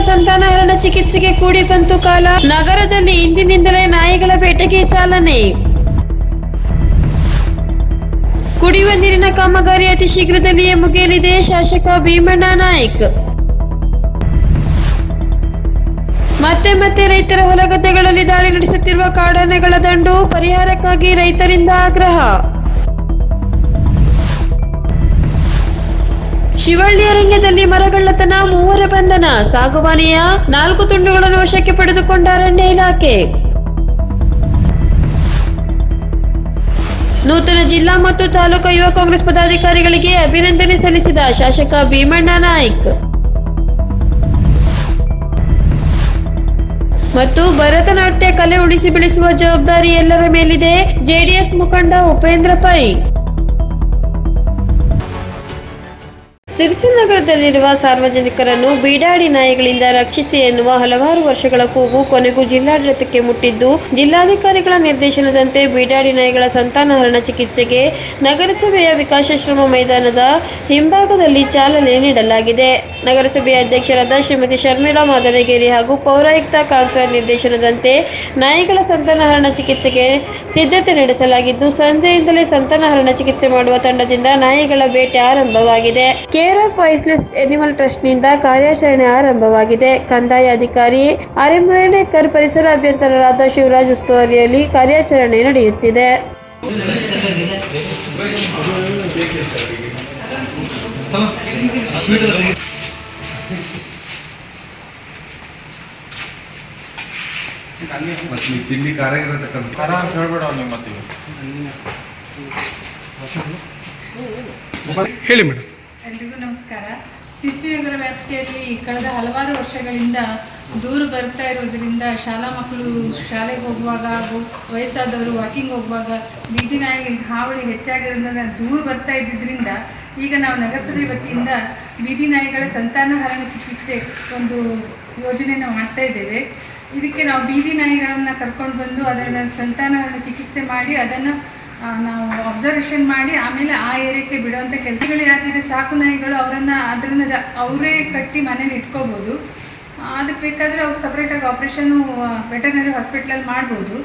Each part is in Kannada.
ಸಂತಾನಹರಣ ಚಿಕಿತ್ಸೆಗೆ ಕೂಡಿ ಬಂತು ಕಾಲ. ನಗರದಲ್ಲಿ ಇಂದಿನಿಂದಲೇ ನಾಯಿಗಳ ಬೇಟೆಗೆ ಚಾಲನೆ. ಕುಡಿಯುವ ನೀರಿನ ಕಾಮಗಾರಿ ಅತಿ ಶೀಘ್ರದಲ್ಲಿಯೇ ಮುಗಿಯಲಿದೆ. ಶಾಸಕ ಭೀಮಣ್ಣ ನಾಯ್ಕ್. ಮತ್ತೆ ಮತ್ತೆ ರೈತರ ಹೊಲಗದ್ದೆಗಳಲ್ಲಿ ದಾಳಿ ನಡೆಸುತ್ತಿರುವ ಕಾಡಾನೆಗಳ ದಂಡು, ಪರಿಹಾರಕ್ಕಾಗಿ ರೈತರಿಂದ ಆಗ್ರಹ. ಶಿವಳ್ಳಿ ಅರಣ್ಯದಲ್ಲಿ ಮರಗಳ್ಳತನ, ಮೂವರ ಬಂಧನ, ಸಾಗುವಾನಿಯ ನಾಲ್ಕು ತುಂಡುಗಳನ್ನು ವಶಕ್ಕೆ ಪಡೆದುಕೊಂಡ ಅರಣ್ಯ ಇಲಾಖೆ. ನೂತನ ಜಿಲ್ಲಾ ಮತ್ತು ತಾಲೂಕು ಯುವ ಕಾಂಗ್ರೆಸ್ ಪದಾಧಿಕಾರಿಗಳಿಗೆ ಅಭಿನಂದನೆ ಸಲ್ಲಿಸಿದ ಶಾಸಕ ಭೀಮಣ್ಣ ನಾಯ್ಕ್. ಮತ್ತು ಭರತನಾಟ್ಯ ಕಲೆ ಉಳಿಸಿ ಬೆಳೆಸುವ ಜವಾಬ್ದಾರಿ ಎಲ್ಲರ ಮೇಲಿದೆ. ಜೆಡಿಎಸ್ ಮುಖಂಡ ಉಪೇಂದ್ರ ಪೈ. ಸಿರ್ಸಿ ನಗರದಲ್ಲಿರುವ ಸಾರ್ವಜನಿಕರನ್ನು ಬೀಡಾಡಿ ನಾಯಿಗಳಿಂದ ರಕ್ಷಿಸಿ ಎನ್ನುವ ಹಲವಾರು ವರ್ಷಗಳ ಕೂಗು ಕೊನೆಗೂ ಜಿಲ್ಲಾಡಳಿತಕ್ಕೆ ಮುಟ್ಟಿದ್ದು, ಜಿಲ್ಲಾಧಿಕಾರಿಗಳ ನಿರ್ದೇಶನದಂತೆ ಬೀಡಾಡಿ ನಾಯಿಗಳ ಸಂತಾನಹರಣ ಚಿಕಿತ್ಸೆಗೆ ನಗರಸಭೆಯ ವಿಕಾಸಶ್ರಮ ಮೈದಾನದ ಹಿಂಭಾಗದಲ್ಲಿ ಚಾಲನೆ ನೀಡಲಾಗಿದೆ. ನಗರಸಭೆಯ ಅಧ್ಯಕ್ಷರಾದ ಶ್ರೀಮತಿ ಶರ್ಮಿಳಾ ಮಾದನಗೇರಿ ಹಾಗೂ ಪೌರಾಯುಕ್ತ ಕಾಂತ್ರ ನಿರ್ದೇಶನದಂತೆ ನಾಯಿಗಳ ಸಂತಾನಹರಣ ಚಿಕಿತ್ಸೆಗೆ ಸಿದ್ಧತೆ ನಡೆಸಲಾಗಿದ್ದು, ಸಂಜೆಯಿಂದಲೇ ಸಂತಾನಹರಣ ಚಿಕಿತ್ಸೆ ಮಾಡುವ ತಂಡದಿಂದ ನಾಯಿಗಳ ಬೇಟೆ ಆರಂಭವಾಗಿದೆ. ಕೇರ್ ಆಫ್ ವಾಯ್ಸ್ಲೆಸ್ ಎನಿಮಲ್ ಟ್ರಸ್ಟ್ನಿಂದ ಕಾರ್ಯಾಚರಣೆ ಆರಂಭವಾಗಿದೆ. ಕಂದಾಯ ಅಧಿಕಾರಿ ಅರೆಮರಣೇಕರ್ ಪರಿಸರ ಅಭ್ಯಂತರರಾದ ಶಿವರಾಜ್ ಉಸ್ತುವಾರಿಯಲ್ಲಿ ಕಾರ್ಯಾಚರಣೆ ನಡೆಯುತ್ತಿದೆ. ತಿಂಡಿ ಖಾರ ಇರತಕ್ಕಂಥ ಹೇಳಿ ಮೇಡಮ್. ಎಲ್ರಿಗೂ ನಮಸ್ಕಾರ. ಸಿರ್ಸಿನಗರ ವ್ಯಾಪ್ತಿಯಲ್ಲಿ ಕಳೆದ ಹಲವಾರು ವರ್ಷಗಳಿಂದ ದೂರು ಬರ್ತಾ ಇರೋದ್ರಿಂದ ಶಾಲಾ ಮಕ್ಕಳು ಶಾಲೆಗೆ ಹೋಗುವಾಗ ಹಾಗೂ ವಯಸ್ಸಾದವರು ವಾಕಿಂಗ್ ಹೋಗುವಾಗ, ಬೀದಿ ನಾಯಿ ಹಾವಳಿ ಹೆಚ್ಚಾಗಿರೋದ್ರಿಂದ ದೂರು ಬರ್ತಾ ಇದ್ದಿದ್ದರಿಂದ ಈಗ ನಾವು ನಗರಸಭೆ ವತಿಯಿಂದ ಬೀದಿ ನಾಯಿಗಳ ಸಂತಾನಹರಣ ಚಿಕಿತ್ಸೆ ಒಂದು ಯೋಜನೆಯನ್ನು ಮಾಡ್ತಾ ಇದ್ದೇವೆ. ಇದಕ್ಕೆ ನಾವು ಬೀದಿ ನಾಯಿಗಳನ್ನು ಕರ್ಕೊಂಡು ಬಂದು ಅದನ್ನು ಸಂತಾನಹರಣ ಚಿಕಿತ್ಸೆ ಮಾಡಿ ಅದನ್ನು ನಾವು ಅಬ್ಸರ್ವೇಷನ್ ಮಾಡಿ ಆಮೇಲೆ ಆ ಏರಿಯಾಕ್ಕೆ ಬಿಡುವಂಥ ಕೆಲಸಗಳು ಯಾಕಿದೆ ಸಾಕು ನಾಯಿಗಳು ಅವರನ್ನು ಅದನ್ನ ಅವರೇ ಕಟ್ಟಿ ಮನೇಲಿ ಇಟ್ಕೋಬೋದು. ಅದಕ್ಕೆ ಬೇಕಾದರೆ ಅವ್ರು ಸಪ್ರೇಟಾಗಿ ಆಪ್ರೇಷನ್ನು ವೆಟರ್ನರಿ ಹಾಸ್ಪಿಟ್ಲಲ್ಲಿ ಮಾಡ್ಬೋದು.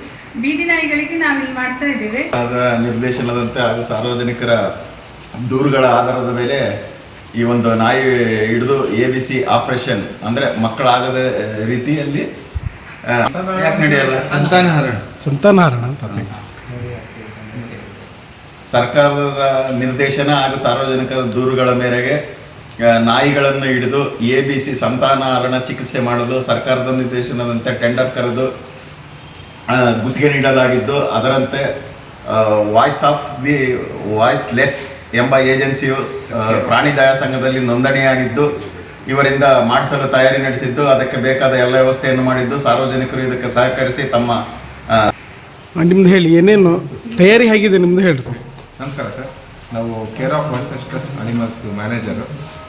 ಬೀದಿ ನಾಯಿಗಳಿಗೆ ನಾವಿಲ್ಲಿ ಮಾಡ್ತಾ ಇದ್ದೇವೆ. ಅದರ ನಿರ್ದೇಶನದಂತೆ ಹಾಗೂ ಸಾರ್ವಜನಿಕರ ದೂರುಗಳ ಆಧಾರದ ಮೇಲೆ ಈ ಒಂದು ನಾಯಿ ಹಿಡಿದು ಎ ಬಿ ಸಿ ಆಪರೇಷನ್ ಅಂದರೆ ಮಕ್ಕಳಾಗದ ರೀತಿಯಲ್ಲಿ ಸಂತಾನಹರಣ. ಸಂತಾನಹರಣ ಅಂತ. ಸರ್ಕಾರದ ನಿರ್ದೇಶನ ಹಾಗೂ ಸಾರ್ವಜನಿಕರ ದೂರುಗಳ ಮೇರೆಗೆ ನಾಯಿಗಳನ್ನು ಹಿಡಿದು ಎ ಬಿ ಸಿ ಸಂತಾನಹರಣ ಚಿಕಿತ್ಸೆ ಮಾಡಲು ಸರ್ಕಾರದ ನಿರ್ದೇಶನದಂತೆ ಟೆಂಡರ್ ಕರೆದು ಗುತ್ತಿಗೆ ನೀಡಲಾಗಿದ್ದು, ಅದರಂತೆ voice of the voiceless ಎಂಬ ಏಜೆನ್ಸಿಯು ಪ್ರಾಣಿ ದಯಾ ಸಂಘದಲ್ಲಿ ನೋಂದಣಿಯಾಗಿದ್ದು, ಇವರಿಂದ ಮಾಡಿಸಲು ತಯಾರಿ ನಡೆಸಿದ್ದು, ಅದಕ್ಕೆ ಬೇಕಾದ ಎಲ್ಲ ವ್ಯವಸ್ಥೆಯನ್ನು ಮಾಡಿದ್ದು, ಸಾರ್ವಜನಿಕರು ಇದಕ್ಕೆ ಸಹಕರಿಸಿ ತಮ್ಮ ನಿಮ್ದು ಹೇಳಿ, ಏನೇನು ತಯಾರಿ ಹೇಗಿದೆ, ನಿಮ್ದು ಹೇಳ್ರಿ. ನಮಸ್ಕಾರ ಸರ್. ನಾವು ಕೇರ್ ಆಫ್ ವಾಯ್ಸ್ನೆಸ್ ಟ್ರಸ್ಟ್ ಅನಿಮಲ್ಸ್ದು ಮ್ಯಾನೇಜರು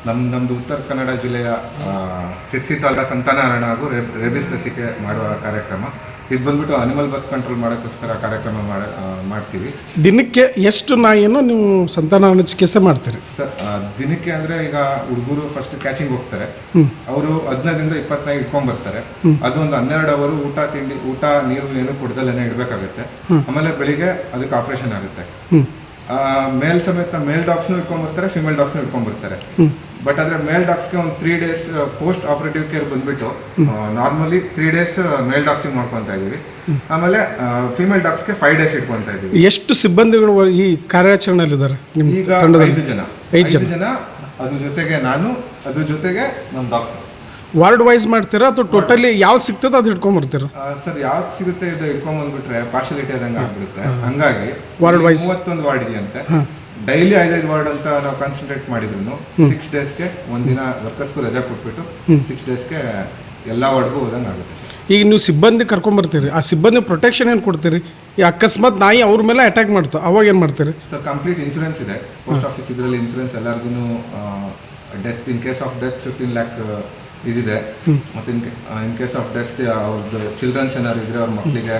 ನಮ್ಮ ನಮ್ಮದು ಉತ್ತರ ಕನ್ನಡ ಜಿಲ್ಲೆಯ ಸಿರ್ಸಿ ತಾಲೂಕ ಸಂತಾನಹರಣ ಹಾಗೂ ರೇಬಿಸ್ ಲಸಿಕೆ ಮಾಡುವ ಕಾರ್ಯಕ್ರಮ. ಇದು ಬಂದ್ಬಿಟ್ಟು ಅನಿಮಲ್ ಬರ್ತ್ ಕಂಟ್ರೋಲ್ ಮಾಡೋಕ್ಕೋಸ್ಕರ ಕಾರ್ಯಕ್ರಮ ಮಾಡ ಮಾಡ್ತೀವಿ. ದಿನಕ್ಕೆ ಎಷ್ಟು ನಾಯಿಯನ್ನು ನೀವು ಸಂತಾನಹರಣ ಚಿಕಿತ್ಸೆ ಮಾಡ್ತೀರಿ? ಸರ್ ದಿನಕ್ಕೆ ಅಂದರೆ ಈಗ ಹುಡುಗರು ಫಸ್ಟ್ ಕ್ಯಾಚಿಂಗ್ ಹೋಗ್ತಾರೆ. ಅವರು ಹದಿನೈದರಿಂದ ಇಪ್ಪತ್ತೈದು ಇಟ್ಕೊಂಡ್ ಬರ್ತಾರೆ ಅದು ಒಂದು ಹನ್ನೆರಡು ಅವರು ಊಟ ತಿಂಡಿ ಊಟ ನೀರು ಏನು ಕುಡ್ದಲೇನೆ ಇಡಬೇಕಾಗುತ್ತೆ. ಆಮೇಲೆ ಬೆಳಿಗ್ಗೆ ಅದಕ್ಕೆ ಆಪರೇಷನ್ ಆಗುತ್ತೆ. ಮೇಲ್ ಸಮೇತ ಮೇಲ್ ಡಾಗ್ಸ್ನು ಇಟ್ಕೊಂಡ್ಬರ್ತಾರೆ ಫಿಮೇಲ್ ಡಾಗ್ಸ್ನು ಇಟ್ಕೊಂಡ್ಬರ್ತಾರೆ ಬಟ್ ಆದ್ರೆ ಮೇಲ್ ಡಾಗ್ಸ್ಗೆ ಒಂದು three days post operative care ಬಂದ್ಬಿಟ್ಟು ನಾರ್ಮಲಿ ತ್ರೀ ಡೇಸ್ ಮೇಲ್ ಡಾಗ್ಸಿಗೆ ಮಾಡ್ಕೊತಾ ಇದೀವಿ ಆಮೇಲೆ ಫಿಮೇಲ್ ಡಾಗ್ಸ್ಗೆ ಫೈವ್ ಡೇಸ್ ಇಟ್ಕೊತಾ ಇದೀವಿ ಎಷ್ಟು ಸಿಬ್ಬಂದಿಗಳು ಈ ಕಾರ್ಯಾಚರಣೆಯಲ್ಲಿದ್ದಾರೆ ನಿಮ್ಮ ಈಗ ತಂಡದಲ್ಲಿ? ಐದು ಜನ. ಐದು ಜನ. ಐದು ಜನ. ಅದ್ರ ಜೊತೆಗೆ ನಾನು ಅದ್ರ ಜೊತೆಗೆ ನಮ್ಮ ಡಾಕ್ಟರ್ ವಾರ್ಡ್ ವೈಸ್ ಮಾಡ್ತೀರಾ ಅಥವಾ ಟೋಟಲಿ ಯಾವ್ದು ಸಿಗ್ತದೆ ಅದು ಇಟ್ಕೊಂಡ್ಬರ್ತೀರಾ ಸರ್ ಯಾವ್ದು ಸಿಗುತ್ತೆ ಇದು ಇಟ್ಕೊಂಡ್ ಬಂದ್ಬಿಟ್ರೆ ಪಾರ್ಶಲಿಟಿ ಆದಂಗೆ ಆಗ್ಬಿಡುತ್ತೆ. ಹಂಗಾಗಿ ವಾರ್ಡ್ ವೈಸ್ ಮೂವತ್ತೊಂದು ವಾರ್ಡ್ ಇದೆಯಂತೆ ಡೈಲಿ ಐದೈದು ವಾರ್ಡ್ ಅಂತ ನಾವು ಕಾನ್ಸಂಟ್ರೇಟ್ ಮಾಡಿದ್ರು ಸಿಕ್ಸ್ ಡೇಸ್ಗೆ ಒಂದಿನ ವರ್ಕರ್ಸ್ಗೂ ರಜಾ ಕೊಟ್ಬಿಟ್ಟು ಸಿಕ್ಸ್ ಡೇಸ್ಗೆ ಎಲ್ಲ ವಾರ್ಡ್ಗೂ ಹೋದಂಗೆ ಆಗುತ್ತೆ ಈಗ ನೀವು ಸಿಬ್ಬಂದಿ ಕರ್ಕೊಂಬರ್ತೀರಿ ಆ ಸಿಬ್ಬಂದಿ ಪ್ರೊಟೆಕ್ಷನ್ ಏನು ಕೊಡ್ತೀರಿ? ಈ ಅಕಸ್ಮಾತ್ ನಾಯಿ ಅವ್ರ ಮೇಲೆ ಅಟ್ಯಾಕ್ ಮಾಡ್ತಾ ಅವಾಗ ಏನು ಮಾಡ್ತೀರಿ? ಸರ್ ಕಂಪ್ಲೀಟ್ ಇನ್ಸೂರೆನ್ಸ್ ಇದೆ. ಪೋಸ್ಟ್ ಆಫೀಸ್ ಇದರಲ್ಲಿ ಇನ್ಸೂರೆನ್ಸ್ ಎಲ್ಲರಿಗೂ death in case of death fifteen lakh ಇದಿದೆ. ಮತ್ತು in in case of death ಅವ್ರದ್ದು ಚಿಲ್ಡ್ರನ್ಸ್ ಏನಾದ್ರು ಇದ್ರೆ ಅವ್ರ ಮಕ್ಕಳಿಗೆ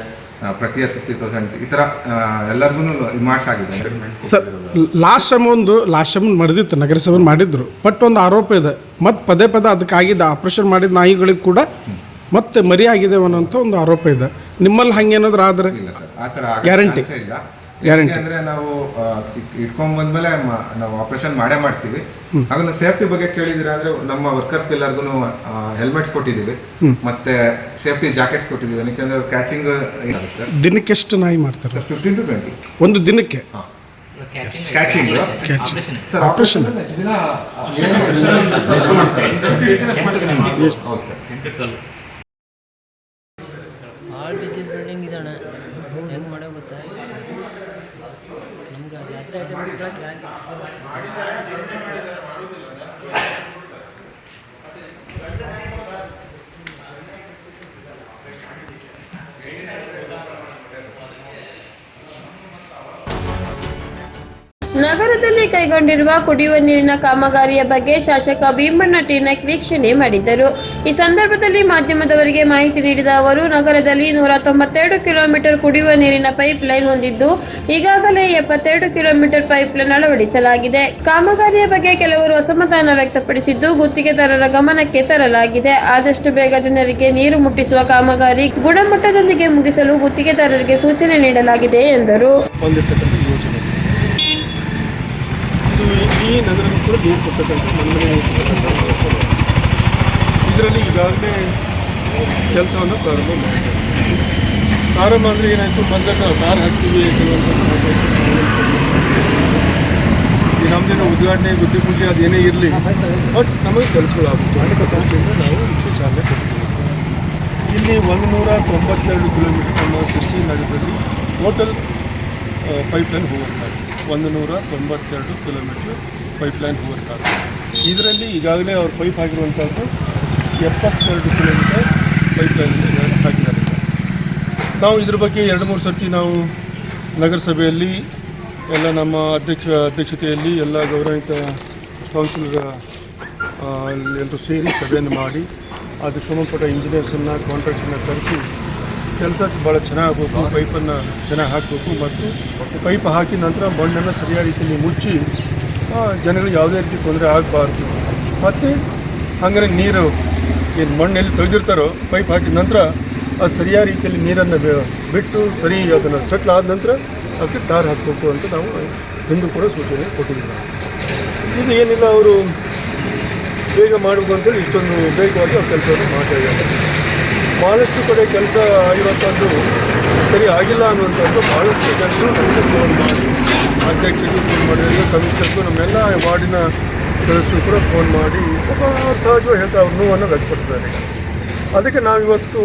ಪ್ರತಿಯ ಫಿಫ್ಟಿ ತೌಸಂಡ್ ಈ ಥರ ಎಲ್ಲರಿಗೂ ಮಾಡಿಸಾಗಿದೆ. ಸರ್ ಲಾಸ್ಟ್ ಟೈಮ್ ಒಂದು ಲಾಸ್ಟ್ ಟೈಮ್ ನಡೆದಿತ್ತು ನಗರಸಭೆ ಮಾಡಿದ್ರು. ಬಟ್ ಒಂದು ಆರೋಪ ಇದೆ. ಮತ್ತು ಪದೇ ಪದೇ ಅದಕ್ಕಾಗಿದ್ದ ಆಪ್ರೇಷನ್ ಮಾಡಿದ ನಾಯಿಗಳಿಗೆ ಕೂಡ ಮತ್ತೆ ಮರಿ ಆಗಿದೆ ಅನ್ನೋಂಥ ಒಂದು ಆರೋಪ ಇದೆ. ನಿಮ್ಮಲ್ಲಿ ಹಂಗೇನಾದ್ರೂ ಆದ್ರೆ ಇಲ್ಲ ಸರ್ ಆ ಥರ Guarantee. ಇಲ್ಲ. Guarantee. ಅಂದ್ರೆ ನಾವು ಇಟ್ಕೊಂಡ್ ಬಂದ್ಮೇಲೆ ನಾವು ಆಪರೇಷನ್ ಮಾಡೇ ಮಾಡ್ತೀವಿ. ಅದನ್ನ ಸೇಫ್ಟಿ ಬಗ್ಗೆ ಕೇಳಿದಿರ ಅಂದ್ರೆ ನಮ್ಮ ವರ್ಕರ್ಸ್ ಎಲ್ಲರಿಗೂ ಹೆಲ್ಮೆಟ್ಸ್ ಕೊಟ್ಟಿದ್ದೀವಿ. ಮತ್ತೆ ಸೇಫ್ಟಿ ಜಾಕೆಟ್ಸ್ ಕೊಟ್ಟಿದ್ದೀವಿ. ಯಾಕೆಂದ್ರೆ ಕ್ಯಾಚಿಂಗ್ ಸರ್ ದಿನಕ್ಕೆ ಎಷ್ಟು ನಾಯಿ ಮಾಡ್ತಾರೆ? ಸರ್ ಫಿಫ್ಟೀನ್ ಟು ಟ್ವೆಂಟಿ ಒಂದು ದಿನಕ್ಕೆ? Catching sir. ಆಪರೇಷನ್ ದಿನ ಹೌದು ಸರ್ ಹಾಳು ಬಿದ್ದಿದ್ದ ಬಿಲ್ಡಿಂಗ್ ಇದಣ್ಣ ಹೆಂಗೆ ಮಾಡೋ ಗೊತ್ತಾ ನಮ್ಗೆ ಜಾತ್ರೆ ಐಟಮ್ ಬಿಟ್ರೆ ನಗರದಲ್ಲಿ ಕೈಗೊಂಡಿರುವ ಕುಡಿಯುವ ನೀರಿನ ಕಾಮಗಾರಿಯ ಬಗ್ಗೆ ಶಾಸಕ ಭೀಮಣ್ಣ ಟೀನಕ್ ವೀಕ್ಷಣೆ ಮಾಡಿದ್ದರು. ಈ ಸಂದರ್ಭದಲ್ಲಿ ಮಾಧ್ಯಮದವರಿಗೆ ಮಾಹಿತಿ ನೀಡಿದ ಅವರು, ನಗರದಲ್ಲಿ ನೂರ ತೊಂಬತ್ತೆರಡು ಕಿಲೋಮೀಟರ್ ಕುಡಿಯುವ ನೀರಿನ ಪೈಪ್ ಲೈನ್ ಹೊಂದಿದ್ದು, ಈಗಾಗಲೇ ಎಪ್ಪತ್ತೆರಡು ಕಿಲೋಮೀಟರ್ ಪೈಪ್ ಲೈನ್ ಅಳವಡಿಸಲಾಗಿದೆ. ಕಾಮಗಾರಿಯ ಬಗ್ಗೆ ಕೆಲವರು ಅಸಮಾಧಾನ ವ್ಯಕ್ತಪಡಿಸಿದ್ದು, ಗುತ್ತಿಗೆದಾರರ ಗಮನಕ್ಕೆ ತರಲಾಗಿದೆ. ಆದಷ್ಟು ಬೇಗ ಜನರಿಗೆ ನೀರು ಮುಟ್ಟಿಸುವ ಕಾಮಗಾರಿ ಗುಣಮಟ್ಟದೊಂದಿಗೆ ಮುಗಿಸಲು ಗುತ್ತಿಗೆದಾರರಿಗೆ ಸೂಚನೆ ನೀಡಲಾಗಿದೆ ಎಂದರು. ನಗರಕ್ಕೂ ಕೂಡ ದೂರು ಕೊಡ್ತಕ್ಕಂಥ ಮನ್ಮನೆ ಇದರಲ್ಲಿ ಈಗಾಗಲೇ ಕೆಲಸವನ್ನು ಪ್ರಾರಂಭ ಮಾಡಿದ್ದಾರೆ ಪ್ರಾರಂಭ ಅಂದರೆ ಏನಾಯಿತು? ಬಂದಾಗ ಕಾರ್ ಹಾಕ್ತೀವಿ ಈ ನಮ್ಮದೇನು ಉದ್ಘಾಟನೆ ಬುದ್ಧಿ ಪೂಜೆ ಅದೇನೇ ಇರಲಿ ಬಟ್ ನಮಗೆ ಕೆಲಸಗಳಾಗುತ್ತೆ. ಅದಕ್ಕೆ ದೃಷ್ಟಿಯಿಂದ ನಾವು ಹೆಚ್ಚು ಚಾಲನೆ ಕೊಡ್ತೀವಿ. ಇಲ್ಲಿ ಒಂದು ನೂರ ತೊಂಬತ್ತೆರಡು ಕಿಲೋಮೀಟರ್ ನಮ್ಮ ಸೃಷ್ಟಿ ನಗರದಲ್ಲಿ ಟೋಟಲ್ ಪೈಪ್ಲೈನ್ ಹೋಗುತ್ತೆ ಒಂದು ನೂರ ತೊಂಬತ್ತೆರಡು ಕಿಲೋಮೀಟ್ರ್ ಪೈಪ್ಲೈನ್ ಹೋಗುತ್ತಾರೆ ಇದರಲ್ಲಿ ಈಗಾಗಲೇ ಅವ್ರು ಪೈಪ್ ಹಾಕಿರುವಂಥದ್ದು ಎಪ್ಪತ್ತೆರಡು ಕಿಲೋಮೀಟರ್ ಪೈಪ್ ಲೈನ್ ಹಾಕಿದ್ದಾರೆ. ನಾವು ಇದ್ರ ಬಗ್ಗೆ ಎರಡು ಮೂರು ಸರ್ತಿ ನಾವು ನಗರಸಭೆಯಲ್ಲಿ ಎಲ್ಲ ನಮ್ಮ ಅಧ್ಯಕ್ಷ, ಅಧ್ಯಕ್ಷತೆಯಲ್ಲಿ ಎಲ್ಲ ಗೌರವಿತ ಕೌನ್ಸಿಲರ್ ಎಲ್ಲರೂ ಸೇರಿ ಸಭೆಯನ್ನು ಮಾಡಿ ಅದಕ್ಕೆ ಸಂಬಂಧಪಟ್ಟ ಇಂಜಿನಿಯರ್ಸನ್ನು ಕಾಂಟ್ರಾಕ್ಟನ್ನು ಕರೆಸಿ ಕೆಲಸ ಭಾಳ ಚೆನ್ನಾಗಬೇಕು ಪೈಪನ್ನು ಚೆನ್ನಾಗಿ ಹಾಕಬೇಕು ಮತ್ತು ಪೈಪ್ ಹಾಕಿದ ನಂತರ ಮಣ್ಣನ್ನು ಸರಿಯಾದ ರೀತಿಯಲ್ಲಿ ಮುಚ್ಚಿ ಆ, ಜನಗಳಿಗೆ ಯಾವುದೇ ರೀತಿ ತೊಂದರೆ ಆಗಬಾರ್ದು. ಮತ್ತು ಹಂಗಾರೆ ನೀರು ಏನು ಮಣ್ಣು ಎಲ್ಲಿ ತೆಗೆದಿರ್ತಾರೋ ಪೈಪ್ ಹಾಕಿದ ನಂತರ ಅದು ಸರಿಯಾದ ರೀತಿಯಲ್ಲಿ ನೀರನ್ನು ಬಿಟ್ಟು ಸರಿ ಅದನ್ನು ಸೆಟ್ಲ್ ಆದ ನಂತರ ಅದಕ್ಕೆ ಟಾರ್ ಹಾಕಬೇಕು ಅಂತ ನಾವು ಹಿಂದೂ ಕೂಡ ಸೂಚನೆ ಕೊಟ್ಟಿದ್ದೀವಿ. ಇದು ಏನಿಲ್ಲ ಅವರು ಬೇಗ ಮಾಡಬೇಕು ಅಂತೇಳಿ ಇಷ್ಟೊಂದು ಬೇಗವಾಗಿ ಅವ್ರು ಕೆಲಸವನ್ನು ಮಾಡ್ತಾ ಇದ್ದಾರೆ. ಭಾಳಷ್ಟು ಕಡೆ ಕೆಲಸ ಆಗಿರುವಂಥದ್ದು ಸರಿ ಆಗಿಲ್ಲ ಅನ್ನುವಂಥದ್ದು ಭಾಳಷ್ಟು ಕೆಲಸ ಅಧ್ಯಕ್ಷರಿಗೆ ಫೋನ್ ಮಾಡಿದ್ರು, ಕಮಿಷನರ್ಗೂ ನಮ್ಮೆಲ್ಲ ವಾರ್ಡಿನ ಸದಸ್ಯರು ಕೂಡ ಫೋನ್ ಮಾಡಿ, ಒಬ್ಬ ಸಹಜವಾಗಿ ಹೇಳ್ತಾ ಅವ್ರ ನೋವನ್ನು ವ್ಯಕ್ತಪಡಿಸಿದ್ದಾರೆ ಅದಕ್ಕೆ ನಾವಿವತ್ತು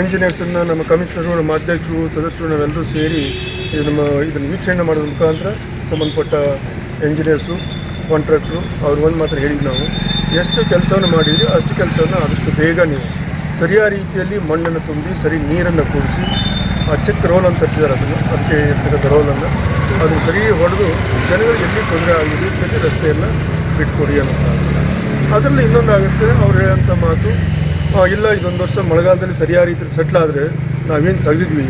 ಎಂಜಿನಿಯರ್ಸನ್ನು ನಮ್ಮ ಕಮಿಷನರು ನಮ್ಮ ಅಧ್ಯಕ್ಷರು, ಸದಸ್ಯರು ನಾವೆಲ್ಲರೂ ಸೇರಿ ಇದು ನಮ್ಮ ಇದನ್ನು ವೀಕ್ಷಣೆ ಮಾಡೋದ್ರ ಮುಖಾಂತರ ಸಂಬಂಧಪಟ್ಟ ಎಂಜಿನಿಯರ್ಸು ಕಾಂಟ್ರಾಕ್ಟ್ರು ಅವ್ರು ಒಂದು ಮಾತ್ರ ಹೇಳಿದ್ವಿ ನಾವು. ಎಷ್ಟು ಕೆಲಸವನ್ನು ಮಾಡಿದ್ರಿ ಅಷ್ಟು ಕೆಲಸವನ್ನು ಆದಷ್ಟು ಬೇಗ ನೀವು ಸರಿಯಾದ ರೀತಿಯಲ್ಲಿ ಮಣ್ಣನ್ನು ತುಂಬಿ, ಸರಿ ನೀರನ್ನು ಕೂಡಿಸಿ, ಆ ಚಿಕ್ಕ ರೋಲನ್ನು ತರಿಸಿದ್ದಾರೆ ಅದನ್ನು, ಅದಕ್ಕೆ ಇರ್ತಕ್ಕಂಥ ರೋಲನ್ನು. ಅದನ್ನು ಸರಿ ಹೊಡೆದು ಜನಗಳಿಗೆ ಎಲ್ಲಿ ತೊಂದರೆ ಆಗಿದೆ ಪ್ರತಿ ರಸ್ತೆಯನ್ನು ಬಿಟ್ಕೊಡಿ ಅಂತ ಅದರಲ್ಲಿ ಇನ್ನೊಂದು ಆಗುತ್ತೆ ಅವ್ರು ಹೇಳೋಂಥ ಮಾತು ಇಲ್ಲ, ಇದೊಂದು ವರ್ಷ ಮಳೆಗಾಲದಲ್ಲಿ ಸರಿಯಾದ ರೀತಿಯಲ್ಲಿ ಸೆಟ್ಲಾದರೆ ನಾವೇನು ತೆಗೆದಿದ್ವಿ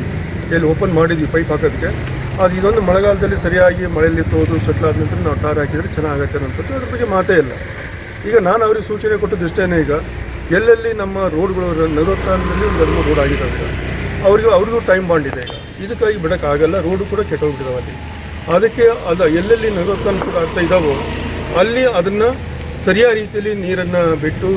ಎಲ್ಲಿ ಓಪನ್ ಮಾಡಿದ್ವಿ ಪೈಪ್ ಹಾಕೋದಕ್ಕೆ ಅದು ಇದೊಂದು ಮಳೆಗಾಲದಲ್ಲಿ ಸರಿಯಾಗಿ ಮಳೆಯಲ್ಲಿ ತೋದು ಸೆಟ್ಲ್ ಆದ ನಂತರ ನಾವು ಟಾರ್ ಹಾಕಿದರೆ ಚೆನ್ನಾಗತ್ತೆ ಅನ್ನೋಂಥದ್ದು ಅದ್ರ ಬಗ್ಗೆ ಮಾತೇ ಇಲ್ಲ. ಈಗ ನಾನು ಅವ್ರಿಗೆ ಸೂಚನೆ ಕೊಟ್ಟದ್ದು ದೃಷ್ಟೇನೆ ಈಗ ಎಲ್ಲೆಲ್ಲಿ ನಮ್ಮ ರೋಡ್ಗಳು ನಲವತ್ತಾರರಲ್ಲಿ ಒಂದು ರೋಡ್ ಆಗಿದ್ದಾವೆ, ಅವರಿಗೂ, ಅವ್ರಿಗೂ ಟೈಮ್ ಬಾಂಡ್ ಇದೆ ಈಗ. ಇದಕ್ಕಾಗಿ ಬಿಡೋಕ್ಕಾಗಲ್ಲ, ರೋಡು ಕೂಡ ಕೆಟ್ಟೋಗ್ಬಿಟ್ಟಿದಾವೆ ಅಲ್ಲಿ. ಅದಕ್ಕೆ ಅದು ಎಲ್ಲೆಲ್ಲಿ ಕೂಡ ಆಗ್ತಾ ಇದ್ದಾವೋ ಅಲ್ಲಿ ಅದನ್ನು ಸರಿಯಾದ ರೀತಿಯಲ್ಲಿ ನೀರನ್ನು ಬಿಟ್ಟು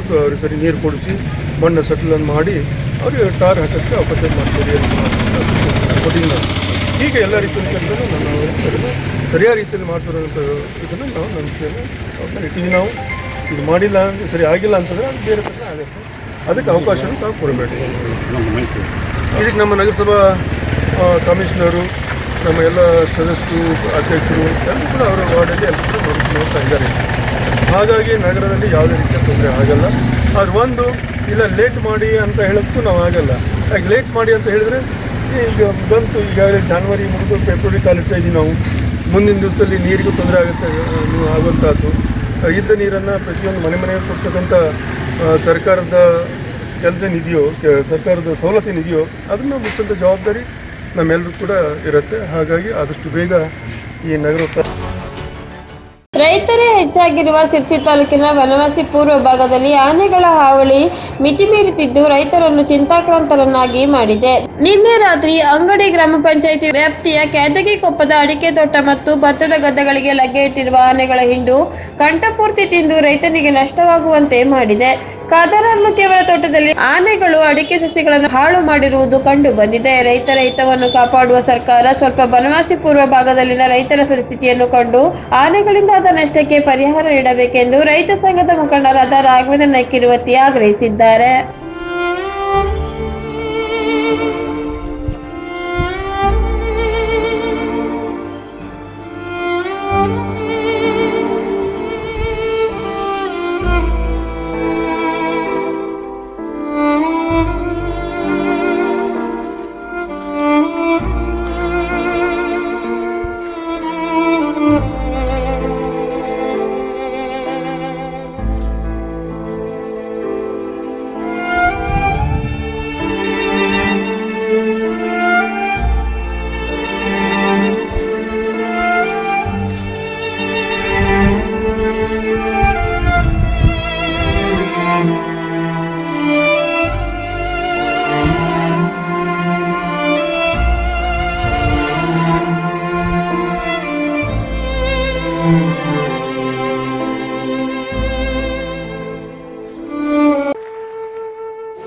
ಸರಿ ನೀರು ಕೊಡಿಸಿ ಮಣ್ಣು ಸಟ್ಲನ್ನು ಮಾಡಿ ಅವರಿಗೆ ಟಾರ್ ಹಾಕೋಕ್ಕೆ ಅವಕಾಶ ಮಾಡ್ತೀವಿ ಅಂತ ಕೊಟ್ಟಿಲ್ಲ ಹೀಗೆ ಎಲ್ಲ ರೀತಿಯಲ್ಲಿ ಕೆಲಸನೂ ನಾನು ಅವರಿಗೆ ಸರಿಯಾದ ರೀತಿಯಲ್ಲಿ ಮಾಡ್ತಿರೋಂಥ ಇದನ್ನು ನಾವು ನಂಬಿಕೆಯನ್ನು ಇಟ್ಟಿದ್ದೀವಿ ನಾವು ಇದು ಮಾಡಿಲ್ಲ ಅಂದರೆ ಸರಿ ಆಗಿಲ್ಲ ಅಂತಂದರೆ ಅದು ಬೇರೆ ಥರ ಆಗುತ್ತೆ. ಅದಕ್ಕೆ ಅವಕಾಶವನ್ನು ತಾವು ಕೊಡಬೇಡಿ. ಇದಕ್ಕೆ ನಮ್ಮ ನಗರಸಭಾ ಕಮಿಷನರು ನಮ್ಮ ಎಲ್ಲ ಸದಸ್ಯರು, ಅಧ್ಯಕ್ಷರು, ಎಲ್ಲರೂ ಕೂಡ ಅವರ ವಾರ್ಡಲ್ಲಿ ಎಲ್ಲರೂ ನೋಡ್- ನೋಡ್ತಾ ಇದ್ದಾರೆ. ಹಾಗಾಗಿ ನಗರದಲ್ಲಿ ಯಾವುದೇ ರೀತಿಯ ತೊಂದರೆ ಆಗಲ್ಲ. ಅದು ಒಂದು, ಇಲ್ಲ ಲೇಟ್ ಮಾಡಿ ಅಂತ ಹೇಳೋದಕ್ಕೂ ನಾವು ಆಗಲ್ಲ. ಹಾಗೆ ಲೇಟ್ ಮಾಡಿ ಅಂತ ಹೇಳಿದ್ರೆ, ಈಗ ಬಂತು ಈಗಾಗಲೇ ಜಾನ್ವರಿ ಮುಗಿದು ಫೆಬ್ರವರಿ ಕಾಲಿಡ್ತಾ ಇದ್ದೀವಿ ನಾವು. ಮುಂದಿನ ದಿವಸದಲ್ಲಿ ನೀರಿಗೂ ತೊಂದರೆ ಆಗುತ್ತೆ ಆಗುವಂಥದ್ದು ಇದ್ದ ನೀರನ್ನು ಪ್ರತಿಯೊಂದು ಮನೆ ಮನೆಗೆ ಕೊಡ್ತಕ್ಕಂಥ ಸರ್ಕಾರದ ಕೆಲಸ ಸರ್ಕಾರದ ಸರ್ಕಾರದ ಸವಲತ್ತೇನಿದೆಯೋ ಅದನ್ನು ಮುಚ್ಚಂಥ ಜವಾಬ್ದಾರಿ ನಮ್ಮೆಲ್ಲರೂ ಕೂಡ ಇರುತ್ತೆ. ಹಾಗಾಗಿ ಆದಷ್ಟು ಬೇಗ ಈ ನಗರ ರೈತರೇ ಹೆಚ್ಚಾಗಿರುವ ಸಿರ್ಸಿ ತಾಲೂಕಿನ ವನವಾಸಿ ಪೂರ್ವ ಭಾಗದಲ್ಲಿ ಆನೆಗಳ ಹಾವಳಿ ಮಿತಿಮೀರುತ್ತಿದ್ದು ರೈತರನ್ನು ಚಿಂತಾಕ್ರಾಂತರನ್ನಾಗಿ ಮಾಡಿದೆ. ನಿನ್ನೆ ರಾತ್ರಿ ಅಂಗಡಿ ಗ್ರಾಮ ಪಂಚಾಯಿತಿ ವ್ಯಾಪ್ತಿಯ ಕ್ಯಾದಗಿ ಕೊಪ್ಪದ ಅಡಿಕೆ ತೋಟ ಮತ್ತು ಭತ್ತದ ಗದ್ದೆಗಳಿಗೆ ಲಗ್ಗೆ ಇಟ್ಟಿರುವ ಆನೆಗಳ ಹಿಂಡು ಕಂಠಪೂರ್ತಿ ತಿಂದು ರೈತನಿಗೆ ನಷ್ಟವಾಗುವಂತೆ ಮಾಡಿದೆ. ಕಾದರಮಟ್ಟಿಯವರ ತೋಟದಲ್ಲಿ ಆನೆಗಳು ಅಡಿಕೆ ಸಸಿಗಳನ್ನು ಹಾಳು ಮಾಡಿರುವುದು ಕಂಡು ಬಂದಿದೆ. ರೈತರ ಹಿತವನ್ನು ಕಾಪಾಡುವ ಸರ್ಕಾರ ಸ್ವಲ್ಪ ಬನವಾಸಿ ಪೂರ್ವ ಭಾಗದಲ್ಲಿನ ರೈತರ ಪರಿಸ್ಥಿತಿಯನ್ನು ಕಂಡು ಆನೆಗಳಿಂದಾದ ನಷ್ಟಕ್ಕೆ ಪರಿಹಾರ ನೀಡಬೇಕೆಂದು ರೈತ ಸಂಘದ ಮುಖಂಡರಾದ ರಾಘವೇಂದ್ರ ನಾಯ್ಕಿರುವತಿ ಆಗ್ರಹಿಸಿದ್ದಾರೆ.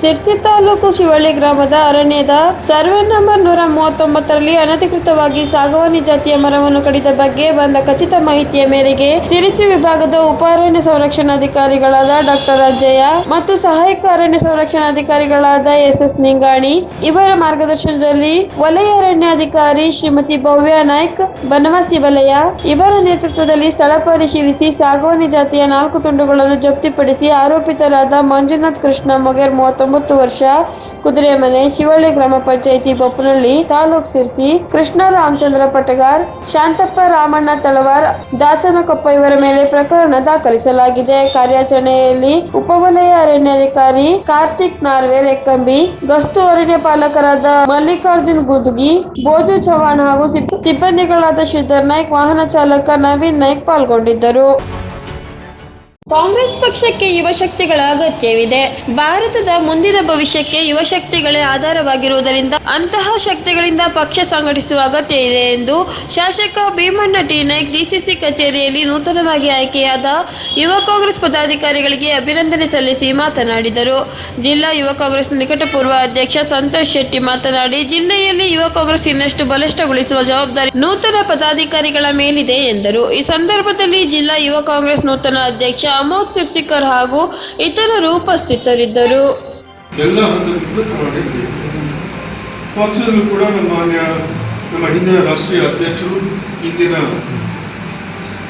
ಸಿರ್ಸಿ ತಾಲೂಕು ಶಿವಳ್ಳಿ ಗ್ರಾಮದ ಅರಣ್ಯದ ಸರ್ವೆ ನಂಬರ್ ನೂರ ಮೂವತ್ತೊಂಬತ್ತರಲ್ಲಿ ಅನಧಿಕೃತವಾಗಿ ಸಾಗವಾನಿ ಜಾತಿಯ ಮರವನ್ನು ಕಡಿದ ಬಗ್ಗೆ ಬಂದ ಖಚಿತ ಮಾಹಿತಿಯ ಮೇರೆಗೆ ಸಿರಿಸಿ ವಿಭಾಗದ ಉಪ ಅರಣ್ಯ ಸಂರಕ್ಷಣಾಧಿಕಾರಿಗಳಾದ ಡಾಕ್ಟರ್ ಅಜ್ಜಯ್ಯ ಮತ್ತು ಸಹಾಯಕ ಅರಣ್ಯ ಸಂರಕ್ಷಣಾಧಿಕಾರಿಗಳಾದ ಎಸ್ ಎಸ್ ನಿಂಗಾಣಿ. ಇವರ ಮಾರ್ಗದರ್ಶನದಲ್ಲಿ ವಲಯ ಅರಣ್ಯಾಧಿಕಾರಿ ಶ್ರೀಮತಿ ಭವ್ಯ ನಾಯ್ಕ್, ಬನವಾಸಿ ವಲಯ ಇವರ ನೇತೃತ್ವದಲ್ಲಿ ಸ್ಥಳ ಪರಿಶೀಲಿಸಿ ಸಾಗವಾನಿ ಜಾತಿಯ ನಾಲ್ಕು ತುಂಡುಗಳನ್ನು ಜಪ್ತಿಪಡಿಸಿ ಆರೋಪಿತರಾದ ಮಂಜುನಾಥ್ ಕೃಷ್ಣ ಮೊಗೇರ್ ಮೂವತ್ತೊಂಬತ್ತು ವರ್ಷ ಕುದುರೆಮನೆ ಶಿವಳ್ಳಿ ಗ್ರಾಮ ಪಂಚಾಯಿತಿ ಬೊಪ್ಪನಹಳ್ಳಿ ತಾಲೂಕ್ ಸಿರ್ಸಿ ಕೃಷ್ಣ ರಾಮಚಂದ್ರ ಪಟಗಾರ್ ಶಾಂತಪ್ಪ ರಾಮಣ್ಣ ತಳವಾರ್ ದಾಸನಕೊಪ್ಪ ಇವರ ಮೇಲೆ ಪ್ರಕರಣ ದಾಖಲಿಸಲಾಗಿದೆ. ಕಾರ್ಯಾಚರಣೆಯಲ್ಲಿ ಉಪವಲಯ ಅರಣ್ಯಾಧಿಕಾರಿ ಕಾರ್ತಿಕ್ ನಾರ್ವೆ ರೆಕ್ಕಂಬಿ, ಗಸ್ತು ಅರಣ್ಯ ಪಾಲಕರಾದ ಮಲ್ಲಿಕಾರ್ಜುನ್ ಗುದುಗಿ, ಬೋಜು ಚವಾಣ್ ಹಾಗೂ ಸಿಬ್- ಸಿಬ್ಬಂದಿಗಳಾದ ಶ್ರೀಧರ್ ನಾಯ್ಕ್ ವಾಹನ ಚಾಲಕ ನವೀನ್ ನಾಯ್ಕ್ ಪಾಲ್ಗೊಂಡಿದ್ದರು. ಕಾಂಗ್ರೆಸ್ ಪಕ್ಷಕ್ಕೆ ಯುವ ಶಕ್ತಿಗಳ ಅಗತ್ಯವಿದೆ. ಭಾರತದ ಮುಂದಿನ ಭವಿಷ್ಯಕ್ಕೆ ಯುವ ಶಕ್ತಿಗಳೇ ಆಧಾರವಾಗಿರುವುದರಿಂದ ಅಂತಹ ಶಕ್ತಿಗಳಿಂದ ಪಕ್ಷ ಸಂಘಟಿಸುವ ಅಗತ್ಯ ಇದೆ ಎಂದು ಶಾಸಕ ಭೀಮಣ್ಣ ಟಿ. ನಾಯ್ಕ್ ಡಿಸಿಸಿ ಕಚೇರಿಯಲ್ಲಿ ನೂತನವಾಗಿ ಆಯ್ಕೆಯಾದ ಯುವ ಕಾಂಗ್ರೆಸ್ ಪದಾಧಿಕಾರಿಗಳಿಗೆ ಅಭಿನಂದನೆ ಸಲ್ಲಿಸಿ ಮಾತನಾಡಿದರು. ಜಿಲ್ಲಾ ಯುವ ಕಾಂಗ್ರೆಸ್ ನಿಕಟಪೂರ್ವ ಅಧ್ಯಕ್ಷ ಸಂತೋಷ್ ಶೆಟ್ಟಿ ಮಾತನಾಡಿ, ಜಿಲ್ಲೆಯಲ್ಲಿ ಯುವ ಕಾಂಗ್ರೆಸ್ ಇನ್ನಷ್ಟು ಬಲಿಷ್ಠಗೊಳಿಸುವ ಜವಾಬ್ದಾರಿ ನೂತನ ಪದಾಧಿಕಾರಿಗಳ ಮೇಲಿದೆ ಎಂದರು. ಈ ಸಂದರ್ಭದಲ್ಲಿ ಜಿಲ್ಲಾ ಯುವ ಕಾಂಗ್ರೆಸ್ ನೂತನ ಅಧ್ಯಕ್ಷ ಅಮೋದ್ ಸಿರ್ಸಿಕರ್ ಹಾಗೂ ಇತರರು ಉಪಸ್ಥಿತರಿದ್ದರು. ಪಕ್ಷದಲ್ಲೂ ಕೂಡ ನಮ್ಮ ಮಾನ್ಯ, ನಮ್ಮ ಹಿಂದಿನ ರಾಷ್ಟ್ರೀಯ ಅಧ್ಯಕ್ಷರು ಇಂದಿನ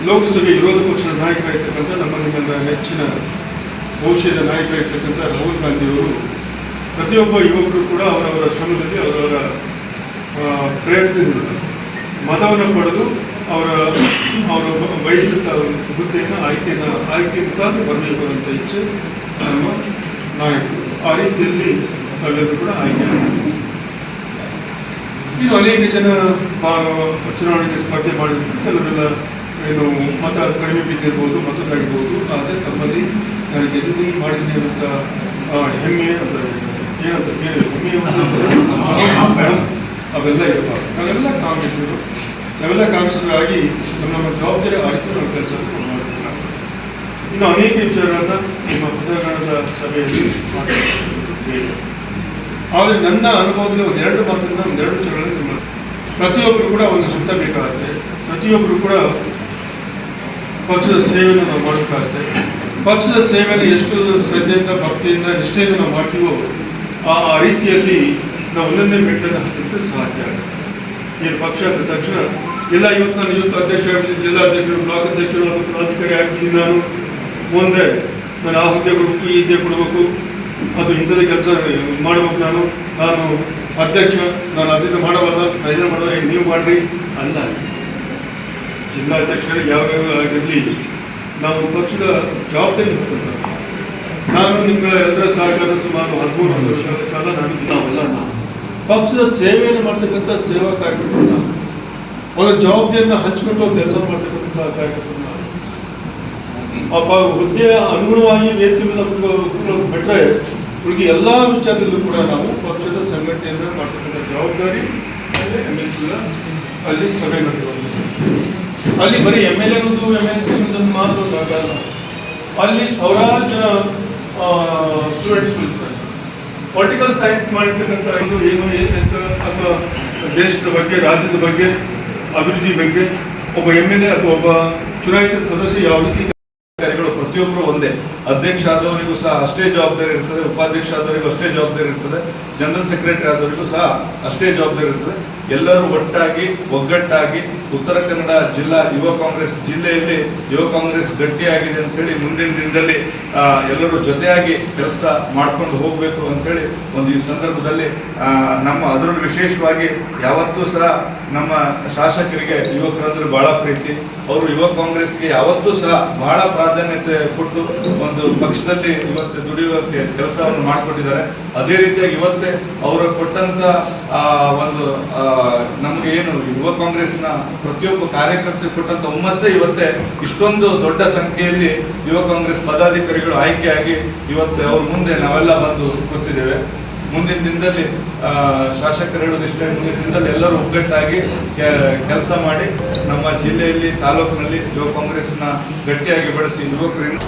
ಲೋಕಸಭೆ ವಿರೋಧ ಪಕ್ಷದ ನಾಯಕರಾಗಿರ್ತಕ್ಕಂಥ ನಮ್ಮ ನಿಮ್ಮೆಲ್ಲ ನೆಚ್ಚಿನ ಭವಿಷ್ಯದ ನಾಯಕರಾಗಿರ್ತಕ್ಕಂಥ ರಾಹುಲ್ ಗಾಂಧಿಯವರು ಪ್ರತಿಯೊಬ್ಬ ಯುವಕರು ಕೂಡ ಅವರವರ ಶ್ರಮದಲ್ಲಿ ಅವರವರ ಪ್ರಯತ್ನದಿಂದ ಮತವನ್ನು ಪಡೆದು ಅವರ ಅವರ ಬಯಸಿದಂಥ ಹುದ್ದೆಯನ್ನು ಆಯ್ಕೆಯನ್ನು ಆಯ್ಕೆ ಮುಖಾಂತರ ಬರಬೇಕು ಅಂತ ಇಚ್ಛೆ ನಮ್ಮ ನಾಯಕರು. ಆ ರೀತಿಯಲ್ಲಿ ತಾವೆಲ್ಲರೂ ಕೂಡ ಆಯ್ಕೆ ಇನ್ನು ಅನೇಕ ಜನ ಚುನಾವಣೆಗೆ ಸ್ಪರ್ಧೆ ಮಾಡಿದ್ರು. ಕೆಲವರೆಲ್ಲ ಏನು ಮತ ಕಡಿಮೆ ಬಿದ್ದಿರ್ಬೋದು ಮತದಾಗಿರ್ಬೋದು ಆದರೆ ತಮ್ಮಲ್ಲಿ ನಾನು ಗೆದ್ದು ಮಾಡಿದ್ದೀನಿ ಅಂತ ಹೆಮ್ಮೆ ಅಂತ ಏನಂತ ಹೆಮ್ಮೆ ಅವೆಲ್ಲ ಇರಬಾರ್ದು. ನಾವೆಲ್ಲ ಕಾಂಗ್ರೆಸ್ಸರು ನಾವೆಲ್ಲ ಕಾಂಗ್ರೆಸ್ಗಳಾಗಿ ನಮ್ಮ ನಮ್ಮ ಜವಾಬ್ದಾರಿ ಅರಿತು ನಾವು ಕೆಲಸ ಇನ್ನು ಅನೇಕ ವಿಚಾರಗಳನ್ನ ನಿಮ್ಮ ಹೃದಯಗಣದ ಸಭೆಯಲ್ಲಿ ಆದರೆ ನನ್ನ ಅನುಭವದಲ್ಲಿ ಒಂದು ಎರಡು ಮಾತನ್ನ ಒಂದೆರಡು ವಿಚಾರಗಳನ್ನು ನಿಮ್ಮ ಪ್ರತಿಯೊಬ್ಬರು ಕೂಡ ಒಂದು ಹಂತ ಬೇಕಾಗುತ್ತೆ. ಪ್ರತಿಯೊಬ್ಬರು ಕೂಡ ಪಕ್ಷದ ಸೇವೆಯನ್ನು ನಾವು ಮಾಡಬೇಕಾಗುತ್ತೆ. ಪಕ್ಷದ ಸೇವೆಯನ್ನು ಎಷ್ಟು ಶ್ರದ್ಧೆಯಿಂದ, ಭಕ್ತಿಯಿಂದ, ನಿಷ್ಠೆಯಿಂದ ನಾವು ಮಾಡ್ತೀವೋ ಆ ಆ ರೀತಿಯಲ್ಲಿ ನಾವು ಒಂದೊಂದೇ ಮೆಟ್ಟನ್ನು ಹಾಕಲಿಕ್ಕೆ ಸಾಧ್ಯ ಆಗುತ್ತೆ. ಏನು ಪಕ್ಷ ಅಂದ ತಕ್ಷಣ ಎಲ್ಲ ಇವತ್ತು ನಾನು ಇವತ್ತು ಅಧ್ಯಕ್ಷ ಆಗಿದ್ದೀನಿ ಜಿಲ್ಲಾಧ್ಯಕ್ಷರು ಬ್ಲಾಕ್ ಅಧ್ಯಕ್ಷರು ಹಾಗೂ ಪದಾಧಿಕಾರಿ ಆಗಿದ್ದೀನಿ ನಾನು ಮುಂದೆ ನಾನು ಆ ಹುದ್ದೆ ಕೊಡಬೇಕು, ಈ ಹುದ್ದೆ ಕೊಡಬೇಕು. ಅದು ಇಂಥದೇ ಕೆಲಸ ಮಾಡಬೇಕು ನಾನು. ನಾನು ಅಧ್ಯಕ್ಷ, ನಾನು ಅದನ್ನು ಮಾಡಬಾರ್ದು ನಾನು ಇದನ್ನು ನೀವು ಮಾಡಿರಿ ಅಲ್ಲ. ಜಿಲ್ಲಾಧ್ಯಕ್ಷರು ಯಾವ್ಯಾವ ಆಗಿರಲಿ, ನಾವು ಪಕ್ಷದ ಜವಾಬ್ದಾರಿ ಹೋಗ್ತಾರೆ ನಾನು ನಿಮ್ಗಳ ಎಲ್ಲರ ಸಹಕಾರ ಸುಮಾರು ಹದಿಮೂರು ವರ್ಷಗಳ ಕಾಲ ನಾನು ನಾವೆಲ್ಲ ನಾವು ಪಕ್ಷದ ಸೇವೆಯನ್ನು ಮಾಡ್ತಕ್ಕಂಥ ಸೇವಾ ಕಾರ್ಯಕರ್ತರು ನಾವು ಒಂದು ಜವಾಬ್ದಾರಿಯನ್ನು ಹಂಚಿಕೊಂಡು ಕೆಲಸ ಮಾಡ್ತಕ್ಕಂಥ ಸಹ ಅಪ್ಪ ಹುದ್ದೆಯ ಅನುಗುಣವಾಗಿ ಕೂತ್ಕೊಳ್ಳೋದು ಬಿಟ್ಟರೆ ಉಳಿದ ಎಲ್ಲ ವಿಚಾರದಲ್ಲೂ ಕೂಡ ನಾವು ಪಕ್ಷದ ಸಂಘಟನೆಯನ್ನು ಮಾಡ್ತಕ್ಕಂಥ ಜವಾಬ್ದಾರಿ ಅಲ್ಲಿ ಸಭೆ ನಡೆಯುವಂಥದ್ದು ಅಲ್ಲಿ ಬರೀ ಎಂ ಎಲ್ ಎಂದು ಎಂ ಎಲ್ ಸಿ ಮಾತ್ರ ಸಾಕಲ್ಲ ಅಲ್ಲಿ. ಸಾವಿರಾರು ಜನ ಸ್ಟೂಡೆಂಟ್ಸ್ ಇರ್ತಾರೆ. ಪೊಲಿಟಿಕಲ್ ಸೈನ್ಸ್ ಮಾಡಿರ್ತಕ್ಕಂಥ ಏನು ಏನಂತ ಅಥವಾ ದೇಶದ ಬಗ್ಗೆ, ರಾಜ್ಯದ ಬಗ್ಗೆ ಅಭಿವೃದ್ಧಿ ಬಗ್ಗೆ ಒಬ್ಬ ಎಂ ಎಲ್ ಎ ಅಥವಾ ಒಬ್ಬ ಚುನಾಯಿತ ಸದಸ್ಯ ಯಾವ ರೀತಿ ಅಧಿಕಾರಿಗಳು ಪ್ರತಿಯೊಬ್ಬರು ಒಂದೇ. ಅಧ್ಯಕ್ಷ ಆದವರಿಗೂ ಸಹ ಅಷ್ಟೇ ಜವಾಬ್ದಾರಿ ಇರ್ತದೆ, ಉಪಾಧ್ಯಕ್ಷ ಆದವರಿಗೂ ಅಷ್ಟೇ ಜವಾಬ್ದಾರಿ ಇರ್ತದೆ, ಜನರಲ್ ಸೆಕ್ರೆಟರಿ ಆದವರಿಗೂ ಸಹ ಅಷ್ಟೇ ಜವಾಬ್ದಾರಿ ಇರ್ತದೆ. ಎಲ್ಲರೂ ಒಟ್ಟಾಗಿ, ಒಗ್ಗಟ್ಟಾಗಿ ಉತ್ತರ ಕನ್ನಡ ಜಿಲ್ಲಾ ಯುವ ಕಾಂಗ್ರೆಸ್ ಜಿಲ್ಲೆಯಲ್ಲಿ ಯುವ ಕಾಂಗ್ರೆಸ್ ಗಟ್ಟಿಯಾಗಿದೆ ಅಂತೇಳಿ ಮುಂದಿನ ದಿನದಲ್ಲಿ ಎಲ್ಲರೂ ಜೊತೆಯಾಗಿ ಕೆಲಸ ಮಾಡ್ಕೊಂಡು ಹೋಗಬೇಕು ಅಂತೇಳಿ ಒಂದು ಈ ಸಂದರ್ಭದಲ್ಲಿ ನಮ್ಮ ಅದರಲ್ಲೂ ವಿಶೇಷವಾಗಿ ಯಾವತ್ತೂ ಸಹ ನಮ್ಮ ಶಾಸಕರಿಗೆ, ಯುವಕರಂದ್ರೆ ಬಹಳ ಪ್ರೀತಿ. ಅವರು ಯುವ ಕಾಂಗ್ರೆಸ್ಗೆ ಯಾವತ್ತೂ ಸಹ ಬಹಳ ಪ್ರಾಧಾನ್ಯತೆ ಕೊಟ್ಟು ಒಂದು ಪಕ್ಷದಲ್ಲಿ ಇವತ್ತು ದುಡಿಯುವಂತೆ ಕೆಲಸವನ್ನು ಮಾಡಿಕೊಟ್ಟಿದ್ದಾರೆ. ಅದೇ ರೀತಿಯಾಗಿ ಇವತ್ತೇ ಅವರು ಕೊಟ್ಟಂತ ಒಂದು ನಮ್ಗೆ ಏನು, ಯುವ ಕಾಂಗ್ರೆಸ್ನ ಪ್ರತಿಯೊಬ್ಬ ಕಾರ್ಯಕರ್ತರು ಕೊಟ್ಟಂತ ಹುಮ್ಮಸ್ಸೇ ಇವತ್ತೇ ಇಷ್ಟೊಂದು ದೊಡ್ಡ ಸಂಖ್ಯೆಯಲ್ಲಿ ಯುವ ಕಾಂಗ್ರೆಸ್ ಪದಾಧಿಕಾರಿಗಳು ಆಯ್ಕೆಯಾಗಿ ಇವತ್ತು ಅವ್ರ ಮುಂದೆ ನಾವೆಲ್ಲ ಬಂದು ಕೂತಿದ್ದೇವೆ. ಮುಂದಿನ ದಿನದಲ್ಲಿ ಶಾಸಕರು ಹೇಳೋದಿಷ್ಟೇ ಮುಂದಿನ ದಿನದಲ್ಲಿ ಎಲ್ಲರೂ ಒಗ್ಗಟ್ಟಾಗಿ ಕೆಲಸ ಮಾಡಿ ನಮ್ಮ ಜಿಲ್ಲೆಯಲ್ಲಿ, ತಾಲೂಕಿನಲ್ಲಿ ಯುವ ಕಾಂಗ್ರೆಸ್ನ ಗಟ್ಟಿಯಾಗಿ ಬಳಸಿ ಯುವಕರಿಂದ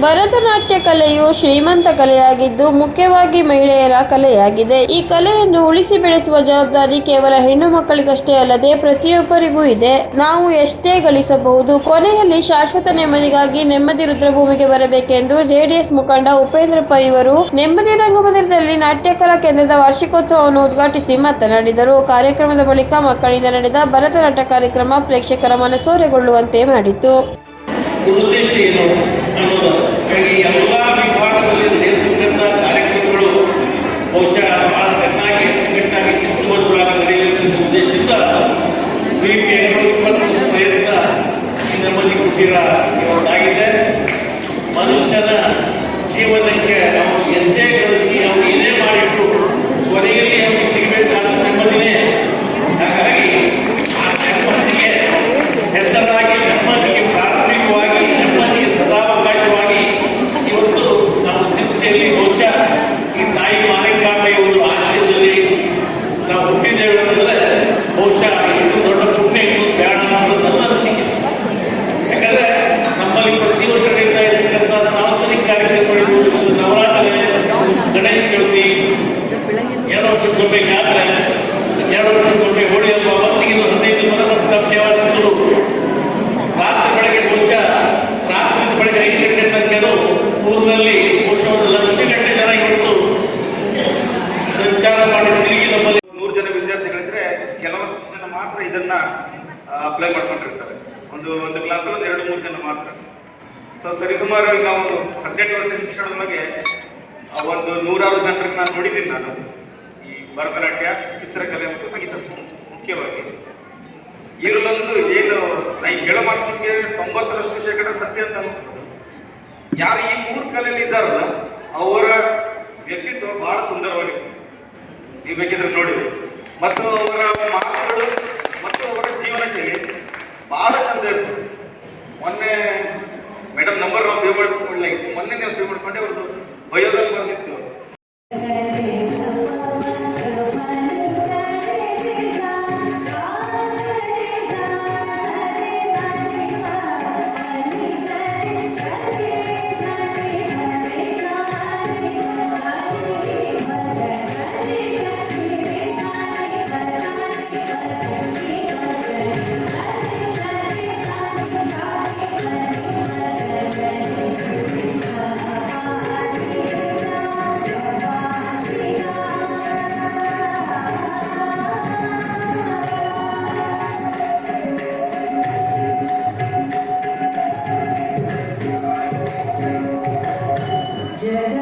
ಭರತನಾಟ್ಯ ಕಲೆಯು ಶ್ರೀಮಂತ ಕಲೆಯಾಗಿದ್ದು ಮುಖ್ಯವಾಗಿ ಮಹಿಳೆಯರ ಕಲೆಯಾಗಿದೆ. ಈ ಕಲೆಯನ್ನು ಉಳಿಸಿ ಬೆಳೆಸುವ ಜವಾಬ್ದಾರಿ ಕೇವಲ ಹೆಣ್ಣು ಮಕ್ಕಳಿಗಷ್ಟೇ ಅಲ್ಲದೆ ಪ್ರತಿಯೊಬ್ಬರಿಗೂ ಇದೆ. ನಾವು ಎಷ್ಟೇ ಗಳಿಸಬಹುದು, ಕೊನೆಯಲ್ಲಿ ಶಾಶ್ವತ ನೆಮ್ಮದಿಗಾಗಿ ನೆಮ್ಮದಿ ರುದ್ರಭೂಮಿಗೆ ಬರಬೇಕೆಂದು ಜೆಡಿಎಸ್ ಮುಖಂಡ ಉಪೇಂದ್ರ ಪೈ ಇವರು ನೆಮ್ಮದಿ ರಂಗಮಂದಿರದಲ್ಲಿ ನಾಟ್ಯಕಲಾ ಕೇಂದ್ರದ ವಾರ್ಷಿಕೋತ್ಸವವನ್ನು ಉದ್ಘಾಟಿಸಿ ಮಾತನಾಡಿದರು. ಕಾರ್ಯಕ್ರಮದ ಬಳಿಕ ಮಕ್ಕಳಿಂದ ನಡೆದ ಭರತನಾಟ್ಯ ಕಾರ್ಯಕ್ರಮ ಪ್ರೇಕ್ಷಕರ ಮನಸೋರೆಗೊಳ್ಳುವಂತೆ ಮಾಡಿತು ಉದ್ದೇಶ ಏನು ಅನ್ನೋದು. ಹಾಗಾಗಿ ಎಲ್ಲ ವಿಭಾಗದಲ್ಲಿ ನಡೆಯತಕ್ಕಂಥ ಕಾರ್ಯಕ್ರಮಗಳು ಬಹುಶಃ ಬಹಳ ಚೆನ್ನಾಗಿ ಅಚ್ಚುಕಟ್ಟಾಗಿ ಶಿಸ್ತುಬದ್ಧವಾಗಿ ನಡೆಯಬೇಕೆಂಬ ಉದ್ದೇಶದಿಂದ ಬಿ ಪಿ ಇಪ್ಪತ್ತು ಪ್ರಯತ್ನ ಈ ನಮ್ಮಲ್ಲಿ ಕುಟೀರ ಇವತ್ತಾಗಿದೆ ಮನುಷ್ಯನ ಜೀವನಕ್ಕೆ ಅವನು ಎಷ್ಟೇ ಗಳಿಸಿ ಅವನು ಏನೇ ಮಾಡಿದ್ರು ಕೊನೆಯಲ್ಲಿ ಅವನಿಗೆ ಸಿಗಬೇಕಾದ ನೆಮ್ಮದಿನೇ ಹಾಗಾಗಿ ಆ ನೆಮ್ಮದಿಗೆ ಹೆಸರಾಗಿ ನೆಮ್ಮದಿಗೆ ಪ್ರಾಥಮಿಕವಾಗಿ ನೆಮ್ಮದಿಗೆ ಸದಾವಕಾಶವಾಗಿ ಇವತ್ತು ನಾವು ಶಿಕ್ಷೆಯಲ್ಲಿ ಬಹುಶಃ ಈ ತಾಯಿ ಮಾರಿಕಾಂಬೆಯ ಒಂದು ಆಶಯದಲ್ಲಿ ನಾವು ಹುಟ್ಟಿದ್ದೇವೆ ಅಂದರೆ ಬಹುಶಃ ಇದು ದೊಡ್ಡ ಪುಣ್ಯ ಇದು ಬೇಡ ಅನ್ನೋದು ನನ್ನ ಅನಿಸಿಕೆ ಯಾಕಂದ್ರೆ ನಮ್ಮಲ್ಲಿ ಪ್ರತಿ ವರ್ಷ ನಡೀತಾ ಇರ್ತಕ್ಕಂಥ ಸಾರ್ವಜನಿಕ ಕಾರ್ಯಕ್ರಮಗಳು ಒಂದು ನವರಾತ್ರಿ ಗಣೇಶ ಚತುರ್ಥಿ ಎರಡು ವರ್ಷಕ್ಕೊಮ್ಮೆ ಜಾತ್ರೆ ಎರಡು ವರ್ಷಕ್ಕೊಮ್ಮೆ ಹೋಳಿ ಹಬ್ಬ ಮತ್ತಿಗೆ ಇದು ಹದಿನೈದು ದಿವಸದ ನಮ್ಮ ಸೇವಾ ಶುರು ರಾತ್ರಿ ಬೆಳಗ್ಗೆ ಬಹುಶಃ ರಾತ್ರಿ ಬೆಳಗ್ಗೆ ಐದು ಗಂಟೆ ತನಕನೂ ಊರಿನಲ್ಲಿ ಬಹುಶಃ ಒಂದು ಲಕ್ಷ ಗಂಟೆ ಜನ ಇವತ್ತು ಸಂಚಾರ ಮಾಡಿ ತಿರುಗಿ ನಮ್ಮಲ್ಲಿ ನೂರು ಜನ ವಿದ್ಯಾರ್ಥಿಗಳಿದ್ರೆ ಕೆಲವಷ್ಟು ಜನ ಮಾತ್ರ ಇದನ್ನ ಅಪ್ಲೈ ಮಾಡ್ಕೊಂಡಿರ್ತಾರೆ. ಒಂದು ಒಂದು ಕ್ಲಾಸಲ್ಲಿ ಒಂದು ಎರಡು ಮೂರು ಜನ ಮಾತ್ರ. ಸೊ ಸರಿಸುಮಾರು ನಾವು ಹದಿನೆಂಟು ವರ್ಷ ಶಿಕ್ಷಣದ ಬಗ್ಗೆ ಆ, ಒಂದು ನೂರಾರು ಜನರಿಗೆ ನಾನು ನೋಡಿದ್ದೀನಿ ನಾನು. ಈ ಭರತನಾಟ್ಯ ಚಿತ್ರಕಲೆ ಮತ್ತು ಸಂಗೀತ ಮುಖ್ಯವಾಗಿ. ಇರಲೊಂದು ಏನು ನಾನು ಹೇಳೋ ಮಾತಿಗೆ ತೊಂಬತ್ತರಷ್ಟು ಶೇಕಡ ಸತ್ಯ ಅಂತ ಅನಿಸ್ತದೆ ಯಾರು ಈ ಮೂರು ಕಲೆಯಲ್ಲಿ ಇದ್ದಾರಲ್ಲ ಅವರ ವ್ಯಕ್ತಿತ್ವ ಬಹಳ ಸುಂದರವಾಗಿದೆ. ನೀವು ಬೇಕಿದ್ರೆ ನೋಡಿ. ಮತ್ತು ಅವರ ಮಾತುಗಳು ಮತ್ತು ಅವರ ಜೀವನ ಶೈಲಿ ಬಹಳ ಚಂದ ಇರ್ತದೆ. ಮೊನ್ನೆ ಮೇಡಮ್ ನಂಬರ್ ನಾವು ಸೇವ್ ಮಾಡ್ಕೊಳ್ಳಾಗಿತ್ತು ಮೊನ್ನೆ ನೀವು ಸೇವ್ ಮಾಡ್ಕೊಂಡೆ ಅವ್ರದ್ದು ಬಯೋದಲ್ಲಿ ಬಂದಿತ್ತು. Yeah.